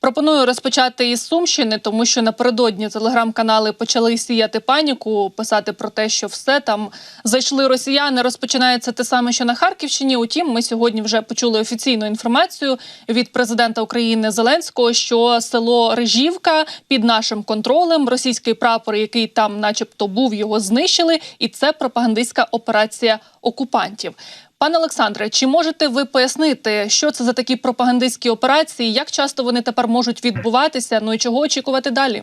Пропоную розпочати із Сумщини, тому що напередодні телеграм-канали почали сіяти паніку, писати про те, що все там зайшли росіяни. Розпочинається те саме, що на Харківщині. Утім, ми сьогодні вже почули офіційну інформацію від президента України Зеленського, що село Рижівка під нашим контролем, російський прапор, який там, начебто, був, його знищили, і це пропагандистська операція окупантів. Пане Олександре, чи можете ви пояснити, що це за такі пропагандистські операції? Як часто вони тепер можуть відбуватися? Ну і чого очікувати далі?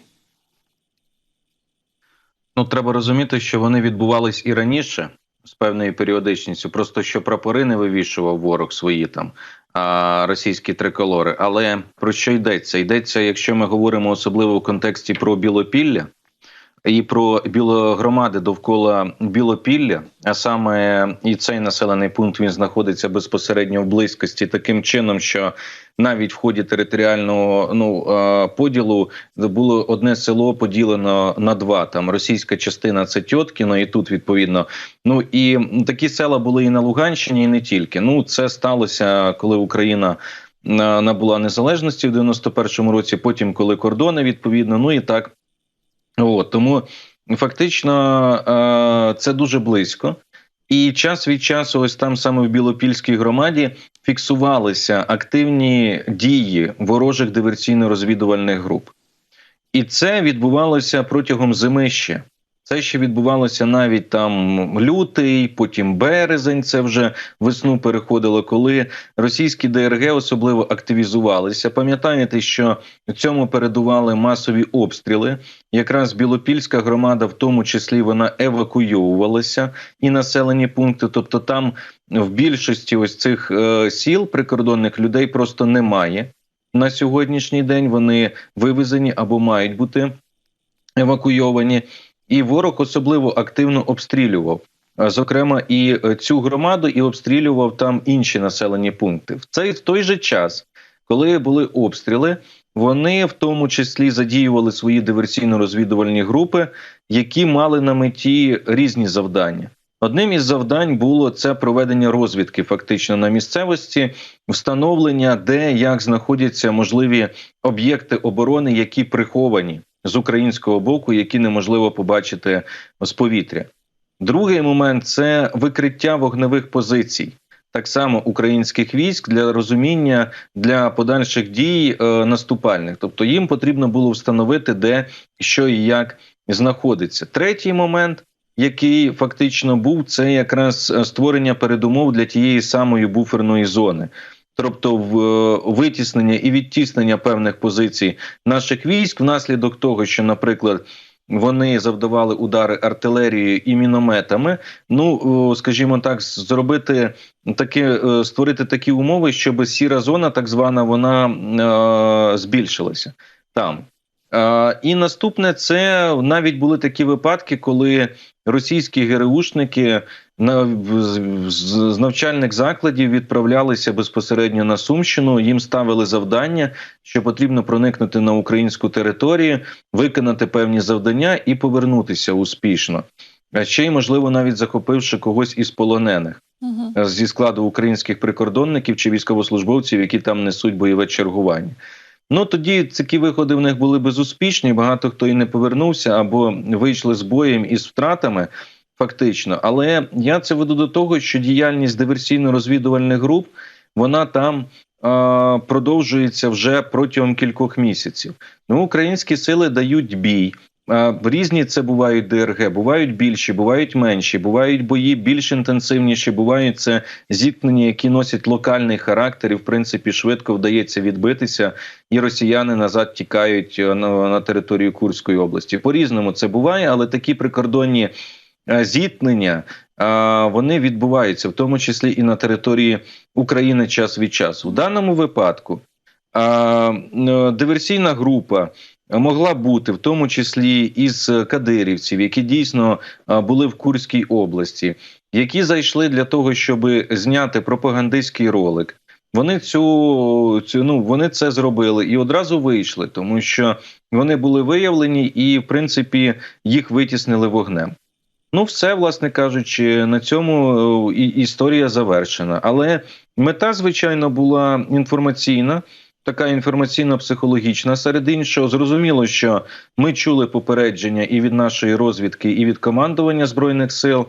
Ну, треба розуміти, що вони відбувались і раніше з певною періодичністю. Просто що прапори не вивішував ворог свої там а, російські триколори. Але про що йдеться? Йдеться, якщо ми говоримо особливо в контексті про Білопілля і про білогромади довкола Білопілля, а саме і цей населений пункт він знаходиться безпосередньо в близькості, таким чином, що навіть в ході територіального ну поділу було одне село поділено на два. Там російська частина це Тьоткіно, і тут відповідно. Ну і такі села були і на Луганщині, і не тільки. Ну це сталося, коли Україна. Набула незалежності в 91-му році, потім коли кордони відповідно. Ну і так От, тому фактично е, це дуже близько. І час від часу, ось там саме в Білопільській громаді, фіксувалися активні дії ворожих диверсійно-розвідувальних груп. І це відбувалося протягом зими ще. Це ще відбувалося навіть там лютий, потім березень. Це вже весну переходило, коли російські ДРГ особливо активізувалися. Пам'ятаєте, що цьому передували масові обстріли. Якраз Білопільська громада, в тому числі, вона евакуйовувалася і населені пункти. Тобто, там в більшості ось цих е, сіл прикордонних людей просто немає на сьогоднішній день. Вони вивезені або мають бути евакуйовані. І ворог особливо активно обстрілював, зокрема, і е, цю громаду, і обстрілював там інші населені пункти. В цей в той же час, коли були обстріли, вони в тому числі задіювали свої диверсійно-розвідувальні групи, які мали на меті різні завдання. Одним із завдань було це проведення розвідки, фактично на місцевості, встановлення, де як знаходяться можливі об'єкти оборони, які приховані з українського боку, які неможливо побачити з повітря. Другий момент це викриття вогневих позицій, так само українських військ для розуміння для подальших дій е, наступальних. Тобто їм потрібно було встановити, де що і як знаходиться. Третій момент. Який фактично був це якраз е, створення передумов для тієї самої буферної зони, тобто в е, витіснення і відтіснення певних позицій наших військ, внаслідок того, що, наприклад, вони завдавали удари артилерією і мінометами. Ну скажімо так, зробити таке, е, створити такі умови, щоб сіра зона, так звана, вона е, збільшилася там. Е, і наступне це навіть були такі випадки, коли російські ГРУшники на з, навчальних закладів відправлялися безпосередньо на Сумщину. Їм ставили завдання, що потрібно проникнути на українську територію, виконати певні завдання і повернутися успішно. А ще й можливо навіть захопивши когось із полонених Угу. зі складу українських прикордонників чи військовослужбовців, які там несуть бойове чергування. Ну тоді такі виходи в них були безуспішні. Багато хто і не повернувся або вийшли з боєм із втратами, фактично. Але я це веду до того, що діяльність диверсійно-розвідувальних груп вона там. е, Продовжується вже протягом кількох місяців. Ну, українські сили дають бій. Різні це бувають ДРГ, бувають більші, бувають менші, бувають бої більш інтенсивніші, бувають це зіткнення, які носять локальний характер, і в принципі швидко вдається відбитися, і росіяни назад тікають е, на, на територію Курської області. По різному це буває, але такі прикордонні зіткнення е, вони відбуваються, в тому числі і на території України час від часу. В даному випадку е, е, диверсійна група могла бути в тому числі із кадирівців, які дійсно були в Курській області, які зайшли для того, щоб зняти пропагандистський ролик. Вони цю, цю ну вони це зробили і одразу вийшли, тому що вони були виявлені і, в принципі, їх витіснили вогнем. Ну, все, власне кажучи, на цьому е, історія завершена. Але мета, звичайно, була інформаційна така інформаційно-психологічна. Серед іншого, зрозуміло, що ми чули попередження і від нашої розвідки, і від командування збройних сил,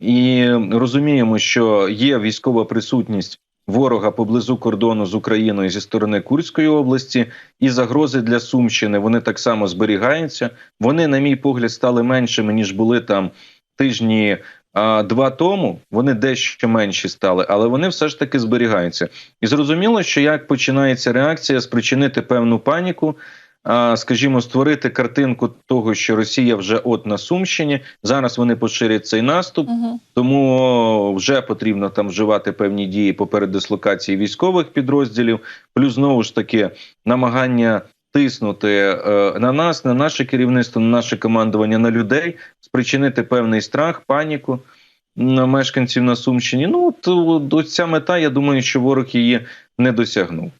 і розуміємо, що є військова присутність ворога поблизу кордону з Україною зі сторони Курської області, і загрози для Сумщини вони так само зберігаються. Вони, на мій погляд, стали меншими ніж були там тижні. а, Два тому вони дещо менші стали, але вони все ж таки зберігаються. І зрозуміло, що як починається реакція спричинити певну паніку, а, скажімо, створити картинку того, що Росія вже от на Сумщині. Зараз вони поширять цей наступ, Угу. тому вже потрібно там вживати певні дії по передислокації військових підрозділів, плюс знову ж таки намагання тиснути е, на нас, на наше керівництво, на наше командування, на людей, спричинити певний страх, паніку на мешканців на Сумщині. Ну от, ця мета, я думаю, що ворог її не досягнув.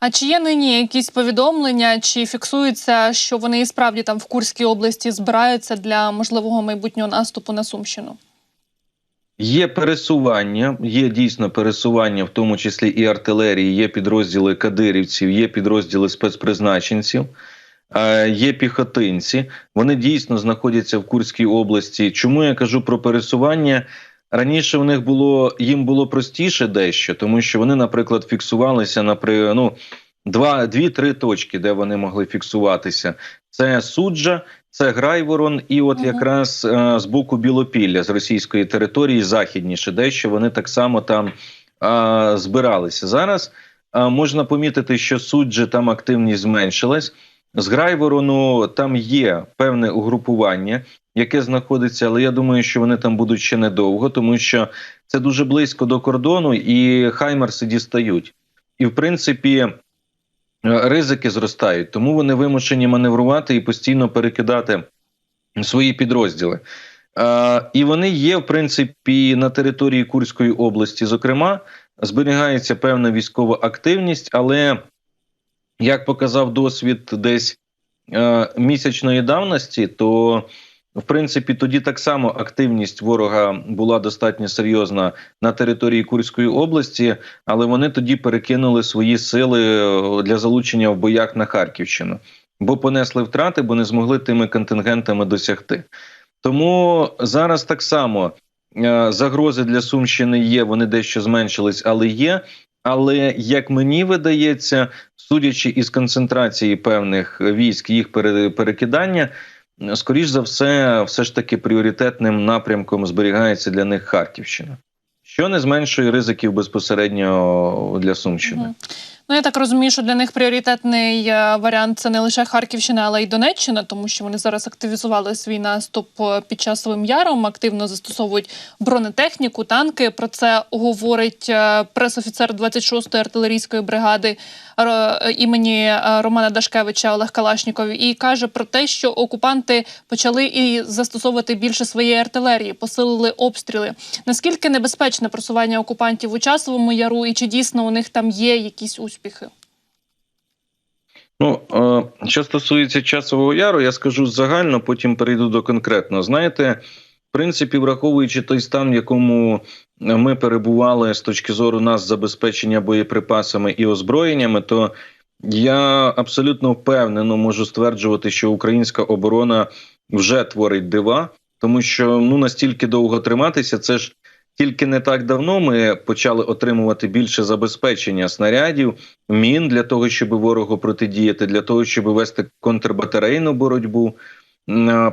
А чи є нині якісь повідомлення, чи фіксується, що вони і справді там в Курській області збираються для можливого майбутнього наступу на Сумщину? Є пересування, є дійсно пересування, в тому числі і артилерії, є підрозділи кадирівців, є підрозділи спецпризначенців, є піхотинці. Вони дійсно знаходяться в Курській області. Чому я кажу про пересування? Раніше в них було їм було простіше дещо, тому що вони, наприклад, фіксувалися на ну, два, дві-три точки, де вони могли фіксуватися. Це суджа, це Грайворон, і от якраз е, з боку Білопілля з російської території західніше, дещо вони так само там е, збиралися. Зараз е, можна помітити, що суджі там активність зменшилась. З Грайворону там є певне угрупування, яке знаходиться, але я думаю, що вони там будуть ще недовго, тому що це дуже близько до кордону, і хаймерси дістають. І в принципі. Е, Ризики зростають, тому вони вимушені маневрувати і постійно перекидати свої підрозділи. Е, і вони є, в принципі, на території Курської області. Зокрема, зберігається певна військова активність, але як показав досвід десь е, місячної давності, то в принципі тоді так само активність ворога була достатньо серйозна на території Курської області, але вони тоді перекинули свої сили е, для залучення в боях на Харківщину, бо понесли втрати, бо не змогли тими контингентами досягти. Тому зараз так само е, загрози для Сумщини є, вони дещо зменшились, але є. Але як мені видається, судячи із концентрації певних військ, їх пере- перекидання, скоріш за все, все ж таки пріоритетним напрямком зберігається для них Харківщина, що не зменшує ризиків безпосередньо для Сумщини. Ну я так розумію, що для них пріоритетний е, варіант це не лише Харківщина, але й Донеччина, тому що вони зараз активізували свій наступ е, під часовим яром, активно застосовують бронетехніку, танки. Про це говорить е, пресофіцер 26-ї артилерійської бригади імені Романа Дашкевича Олег Калашніков і каже про те, що окупанти почали і застосовувати більше своєї артилерії, посилили обстріли. Наскільки небезпечне просування окупантів у часовому яру, і чи дійсно у них там є якісь успіхи? Ну, е, що стосується часового яру, я скажу загально, потім перейду до конкретного. Знаєте, в принципі, враховуючи той стан, в якому ми перебували з точки зору нас забезпечення боєприпасами і озброєннями, то я абсолютно впевнено можу стверджувати, що українська оборона вже творить дива, тому що ну настільки довго триматися, це ж тільки не так давно ми почали отримувати більше забезпечення снарядів, мін для того, щоб ворогу протидіяти, для того, щоб вести контрбатарейну боротьбу.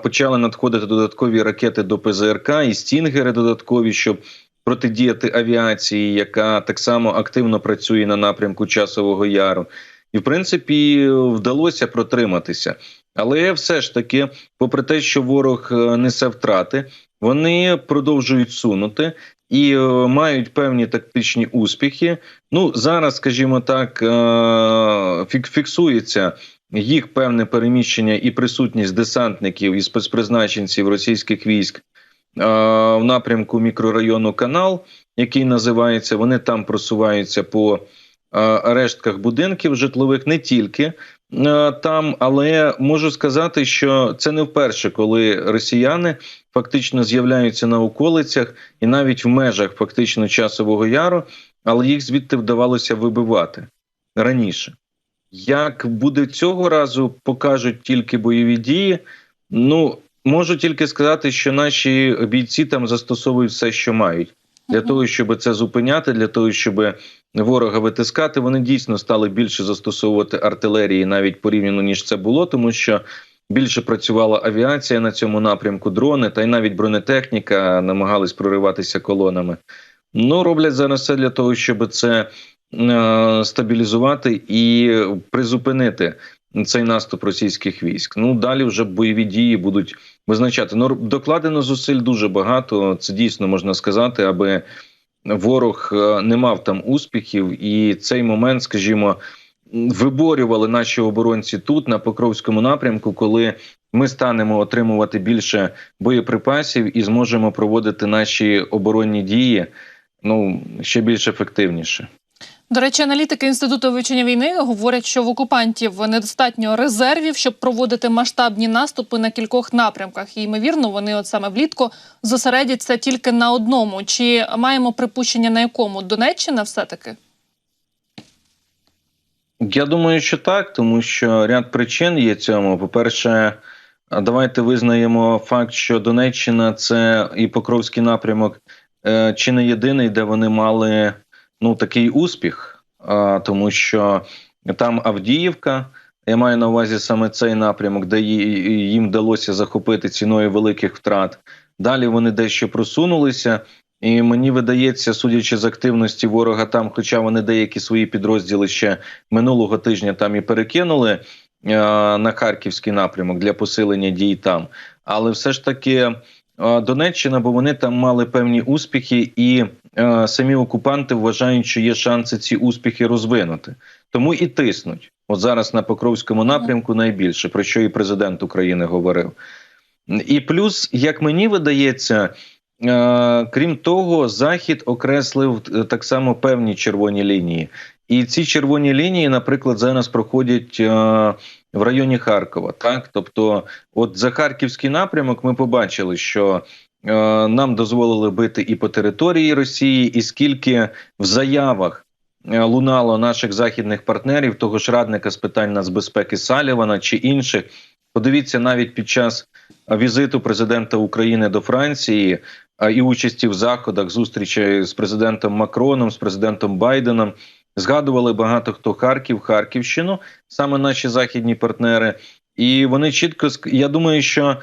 Почали надходити додаткові ракети до ПЗРК і стінгери додаткові, щоб протидіяти авіації, яка так само активно працює на напрямку часового яру. І в принципі вдалося протриматися. Але все ж таки, попри те, що ворог е, несе втрати, вони продовжують сунути і е, мають певні тактичні успіхи. Ну зараз, скажімо так, е, фіксується їх певне переміщення і присутність десантників і спецпризначенців російських військ е, в напрямку мікрорайону Канал, який називається. Вони там просуваються по е, рештках будинків житлових, не тільки там, але можу сказати, що це не вперше, коли росіяни фактично з'являються на околицях і навіть в межах фактично часового яру, але їх звідти вдавалося вибивати раніше. Як буде цього разу, покажуть тільки бойові дії. Ну можу тільки сказати, що наші бійці там застосовують все, що мають, для того, щоб це зупиняти, для того, щоб ворога витискати. Вони дійсно стали більше застосовувати артилерії, навіть порівняно ніж це було, тому що більше працювала авіація на цьому напрямку, дрони, та й навіть бронетехніка намагались прориватися колонами. Ну роблять зараз все для того, щоб це е, стабілізувати і призупинити цей наступ російських військ. Ну далі вже бойові дії будуть визначати. Ну докладено зусиль дуже багато. Це дійсно можна сказати, аби ворог е, не мав там успіхів, і цей момент, скажімо, виборювали наші оборонці тут на Покровському напрямку, коли ми станемо отримувати більше боєприпасів і зможемо проводити наші оборонні дії ну ще більш ефективніше. До речі, аналітики інституту вивчення війни говорять, що в окупантів недостатньо резервів, щоб проводити масштабні наступи на кількох напрямках. І ймовірно, вони от саме влітку зосередяться тільки на одному. Чи маємо припущення на якому Донеччина все таки? Я думаю, що так, тому що ряд причин є цьому. По-перше, давайте визнаємо факт, що Донеччина це і Покровський напрямок, е, чи не єдиний, де вони мали ну такий успіх, тому що там Авдіївка. Я маю на увазі саме цей напрямок, де їм вдалося захопити ціною великих втрат. Далі вони дещо просунулися, і мені видається, судячи з активності ворога там, хоча вони деякі свої підрозділи ще минулого тижня там і перекинули на харківський напрямок для посилення дій там. Але все ж таки Донеччина, бо вони там мали певні успіхи, і е, самі окупанти вважають, що є шанси ці успіхи розвинути. Тому і тиснуть. От зараз на Покровському напрямку найбільше, про що і президент України говорив. І плюс, як мені видається, е, крім того, Захід окреслив е, так само певні червоні лінії. І ці червоні лінії, наприклад, зараз проходять е, в районі Харкова. Так, тобто, от за харківський напрямок ми побачили, що е, нам дозволили бити і по території Росії, і скільки в заявах е, лунало наших західних партнерів, того ж радника з питань нацбезпеки Салівана чи інших. Подивіться навіть під час візиту президента України до Франції і участі в заходах зустрічі з президентом Макроном, з президентом Байденом. Згадували багато хто Харків, Харківщину, саме наші західні партнери, і вони чітко я думаю, що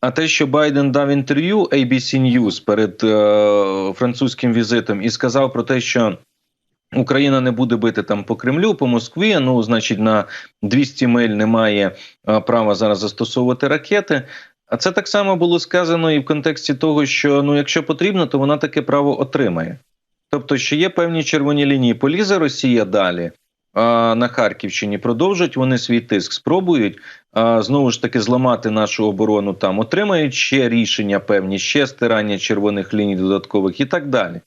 а те, що Байден дав інтерв'ю ABC News перед е, французьким візитом і сказав про те, що Україна не буде бити там по Кремлю, по Москві. Ну, значить, на 200 миль немає е, права зараз застосовувати ракети. А це так само було сказано і в контексті того, що ну, якщо потрібно, то вона таке право отримає. Тобто, що є певні червоні лінії. Полізе Росія далі а, на Харківщині, продовжать вони свій тиск, спробують а, знову ж таки зламати нашу оборону там, отримають ще рішення певні, ще стирання червоних ліній додаткових і так далі.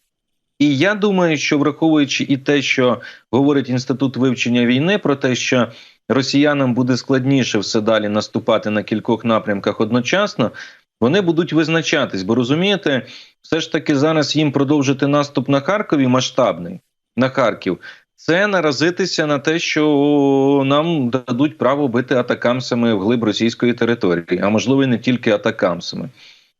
І я думаю, що враховуючи і те, що говорить інститут вивчення війни, про те, що росіянам буде складніше все далі наступати на кількох напрямках одночасно, вони будуть визначатись. Бо розумієте, все ж таки зараз їм продовжити наступ на Харкові масштабний на Харків. Це наразитися на те, що нам дадуть право бити атакамсами в глиб російської території, а можливо і не тільки атакамсами.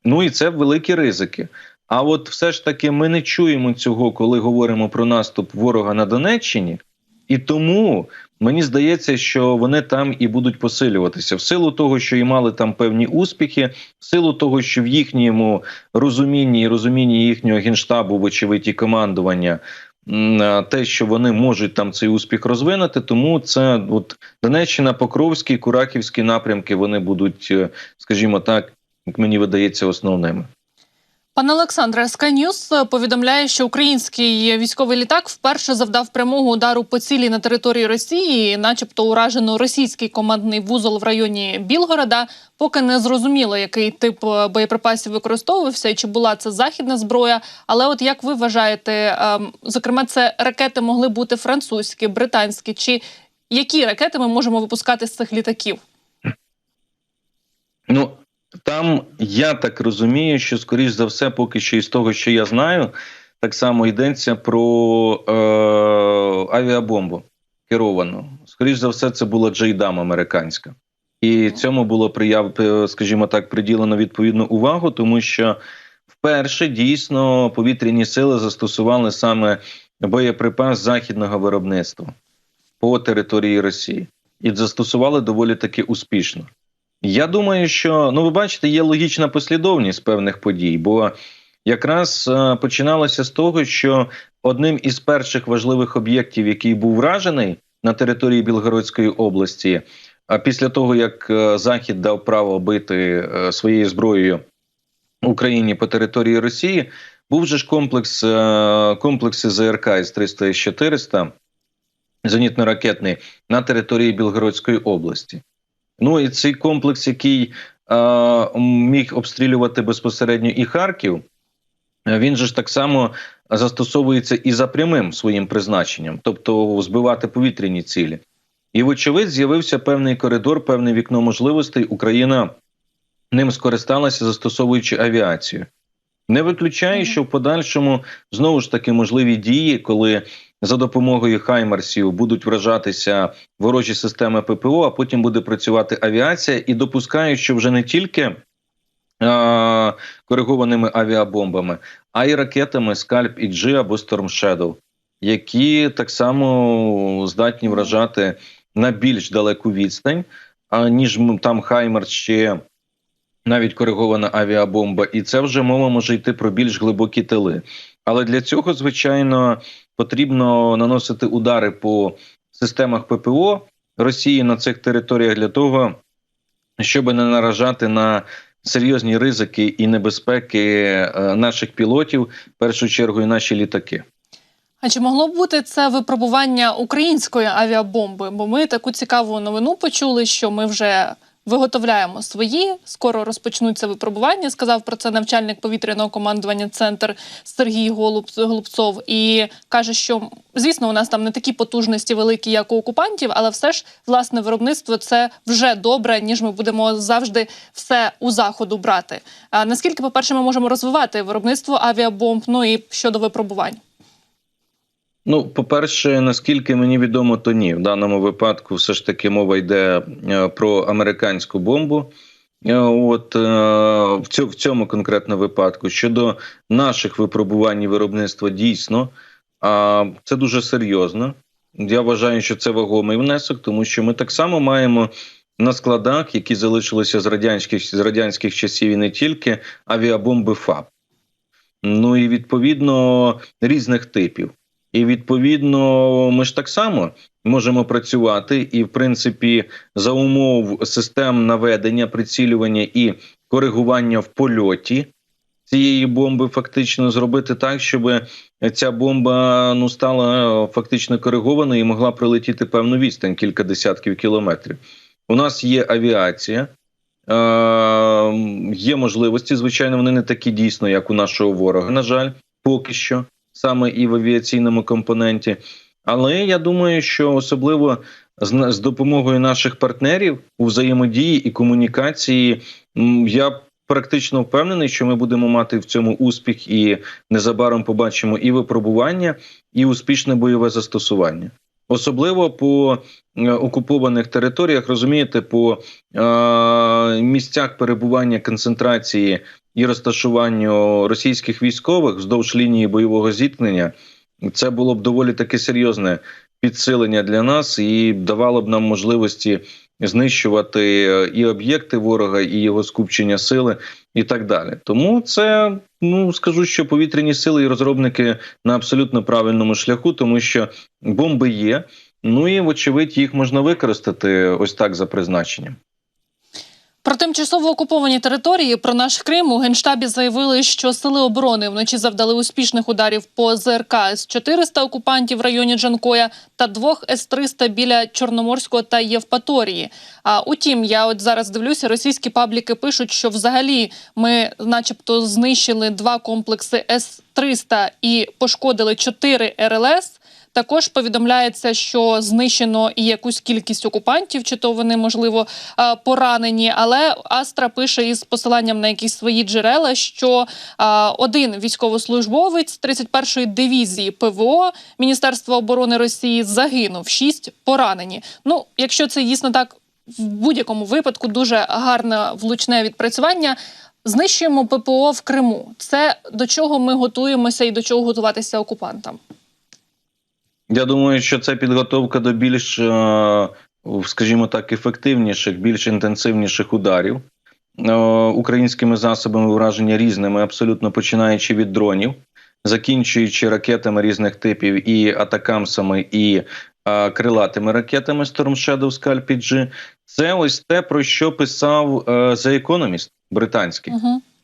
Ну і це великі ризики. А от все ж таки ми не чуємо цього, коли говоримо про наступ ворога на Донеччині, і тому мені здається, що вони там і будуть посилюватися в силу того, що і мали там певні успіхи, в силу того, що в їхньому розумінні і розумінні їхнього генштабу, вочевидь, і командування. Те, що вони можуть там цей успіх розвинути, тому це от Донеччина, Покровський, Кураківський напрямки вони будуть, е, скажімо так, як мені видається, основними. Пане Олександре, Sky News повідомляє, що український військовий літак вперше завдав прямого удару по цілі на території Росії, начебто уражено російський командний вузол в районі Білгорода. Поки не зрозуміло, який тип е, боєприпасів використовувався і чи була це західна зброя. Але, от як ви вважаєте, ем, зокрема, це ракети могли бути французькі, британські, чи які ракети ми можемо випускати з цих літаків? Ну там я так розумію, що скоріш за все, поки що із того, що я знаю, так само йдеться про е, авіабомбу керовану, скоріш за все, це була Джейдам американська. І цьому було прияв, е, скажімо так, приділено відповідну увагу, тому що вперше дійсно повітряні сили застосували саме боєприпас західного виробництва по території Росії і застосували доволі таки успішно. Я думаю, що ну ви бачите, є логічна послідовність певних подій, бо якраз е, починалося з того, що одним із перших важливих об'єктів, який був вражений на території Білгородської області, а після того як е, Захід дав право бити е, своєю зброєю Україні по території Росії, був же ж комплекс комплекси ЗРК із 300 і 400 зенітно-ракетний на території Білгородської області. Ну і цей комплекс, який е, міг обстрілювати безпосередньо і Харків, він же ж так само застосовується і за прямим своїм призначенням, тобто збивати повітряні цілі. І, вочевидь, з'явився певний коридор, певне вікно можливостей. Україна ним скористалася, застосовуючи авіацію. Не виключаю, що в подальшому знову ж таки можливі дії, коли за допомогою хаймарсів будуть вражатися ворожі системи ППО, а потім буде працювати авіація, і допускаю, що вже не тільки коригованими авіабомбами, а й ракетами Скальп і G або Storm Shadow, які так само здатні вражати на більш далеку відстань, ніж там Хаймерс ще навіть коригована авіабомба, і це вже мова може йти про більш глибокі тили. Але для цього, звичайно, потрібно наносити удари по системах ППО Росії на цих територіях для того, щоб не наражати на серйозні ризики і небезпеки е, наших пілотів, в першу чергу, і наші літаки. А чи могло б бути це випробування української авіабомби? Бо ми таку цікаву новину почули, що ми вже виготовляємо свої. Скоро розпочнуться випробування. Сказав про це навчальник повітряного командування центр Сергій Голуб, Голубцов. І каже, що звісно, у нас там не такі потужності великі, як у окупантів, але все ж власне виробництво це вже добре, ніж ми будемо завжди все у заходу брати. А наскільки, по перше, ми можемо розвивати виробництво авіабомб, ну і щодо випробувань? Ну, по-перше, наскільки мені відомо, то ні. В даному випадку все ж таки мова йде е, про американську бомбу. Е, От е, в цьому, в цьому конкретно випадку щодо наших випробувань і виробництва дійсно це дуже серйозно. Я вважаю, що це вагомий внесок, тому що ми так само маємо на складах, які залишилися з радянських з радянських часів, і не тільки авіабомби ФАБ. Ну і відповідно різних типів. І відповідно, ми ж так само можемо працювати, і в принципі, за умов систем наведення, прицілювання і коригування в польоті цієї бомби, фактично зробити так, щоб ця бомба ну стала фактично коригованою і могла прилетіти певну відстань, кілька десятків кілометрів. У нас є авіація. Е, є можливості, звичайно, вони не такі дійсно, як у нашого ворога. На жаль, поки що саме і в авіаційному компоненті. Але я думаю, що особливо з, з допомогою наших партнерів у взаємодії і комунікації, я практично впевнений, що ми будемо мати в цьому успіх, і незабаром побачимо і випробування, і успішне бойове застосування. Особливо по е, окупованих територіях, розумієте, по е, місцях перебування концентрації і розташуванню російських військових вздовж лінії бойового зіткнення, це було б доволі таки серйозне підсилення для нас і давало б нам можливості знищувати е, і об'єкти ворога, і його скупчення сили, і так далі. Тому це ну скажу, що повітряні сили і розробники на абсолютно правильному шляху, тому що бомби є. Ну і вочевидь їх можна використати ось так за призначенням. Про тимчасово окуповані території про наш Крим у генштабі заявили, що сили оборони вночі завдали успішних ударів по ЗРК з 400 окупантів в районі Джанкоя та двох С-300 біля Чорноморського та Євпаторії. А утім, я от зараз дивлюся, російські пабліки пишуть, що взагалі ми, начебто, знищили два комплекси С-300 і пошкодили чотири РЛС. Також повідомляється, що знищено і якусь кількість окупантів, чи то вони можливо е, поранені. Але Астра пише із посиланням на якісь свої джерела, що е, один військовослужбовець 31-ї дивізії ПВО Міністерства оборони Росії загинув, шість поранені. Ну, якщо це дійсно так, в будь-якому випадку дуже гарне влучне відпрацювання. Знищуємо ППО в Криму. Це до чого ми готуємося і до чого готуватися окупантам. Я думаю, що це підготовка до більш, е, скажімо так, ефективніших, більш інтенсивніших ударів е, українськими засобами враження різними, абсолютно починаючи від дронів, закінчуючи ракетами різних типів і атакамсами, і е, крилатими ракетами Storm Shadow Scalp G. Це ось те, про що писав The Economist британський.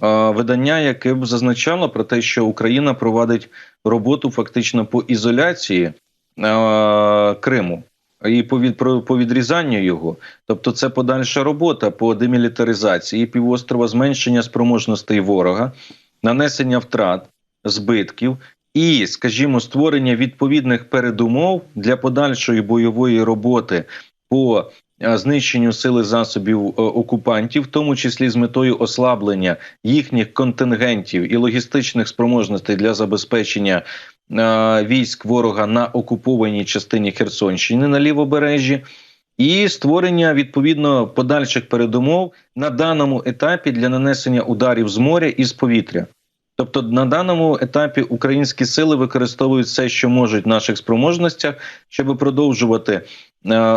Е, видання, яке б зазначало про те, що Україна провадить роботу фактично по ізоляції Криму і по, відрізанню його. Тобто, це подальша робота по демілітаризації півострова, зменшення спроможностей ворога, нанесення втрат, збитків. І, скажімо, створення відповідних передумов для подальшої бойової роботи по е, знищенню сили засобів е, окупантів, в тому числі з метою ослаблення їхніх контингентів і логістичних спроможностей для забезпечення е, військ ворога на окупованій частині Херсонщини на лівобережжі. І створення відповідно подальших передумов на даному етапі для нанесення ударів з моря і з повітря. Тобто на даному етапі українські сили використовують все, що можуть в наших спроможностях, щоб продовжувати е,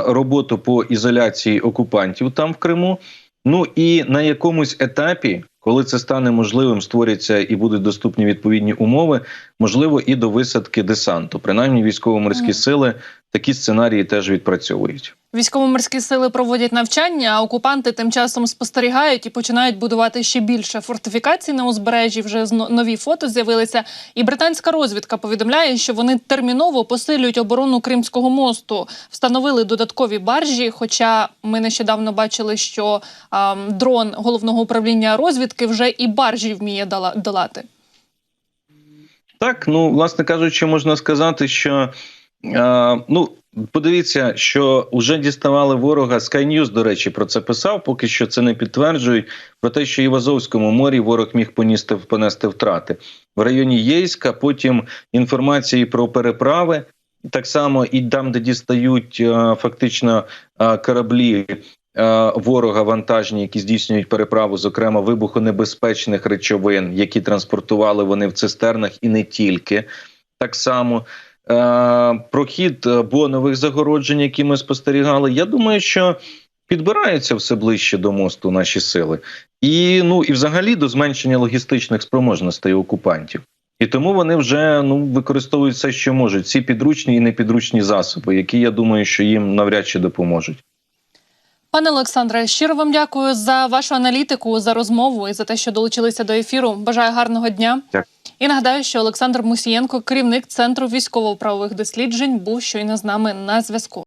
роботу по ізоляції окупантів там в Криму. Ну і на якомусь етапі, коли це стане можливим, створяться і будуть доступні відповідні умови, можливо, і до висадки десанту. Принаймні, військово-морські mm. сили такі сценарії теж відпрацьовують. Військово-морські сили проводять навчання, а окупанти тим часом спостерігають і починають будувати ще більше фортифікацій на узбережжі. Вже нові фото з'явилися. І британська розвідка повідомляє, що вони терміново посилюють оборону Кримського мосту, встановили додаткові баржі. Хоча ми нещодавно бачили, що ам, дрон головного управління розвідки вже і баржі вміє долати. Так, ну власне кажучи, можна сказати, що ну подивіться, що вже діставали ворога Sky News, до речі, про це писав. Поки що це не підтверджують. Про те, що і в Азовському морі ворог міг понести понести втрати в районі Єйська. Потім інформації про переправи. Так само і там, де дістають е, фактично е, кораблі е, ворога вантажні, які здійснюють переправу, зокрема вибухонебезпечних речовин, які транспортували вони в цистернах, і не тільки так само. Е, прохід е, бонових загороджень, які ми спостерігали. Я думаю, що підбираються все ближче до мосту наші сили, і ну і взагалі до зменшення логістичних спроможностей окупантів. І тому вони вже ну використовують все, що можуть, ці підручні і непідручні засоби, які я думаю, що їм навряд чи допоможуть. Пане Олександре, щиро вам дякую за вашу аналітику, за розмову і за те, що долучилися до ефіру. Бажаю гарного дня. Дякую. І нагадаю, що Олександр Мусієнко, керівник центру військово-правових досліджень, був щойно з нами на зв'язку.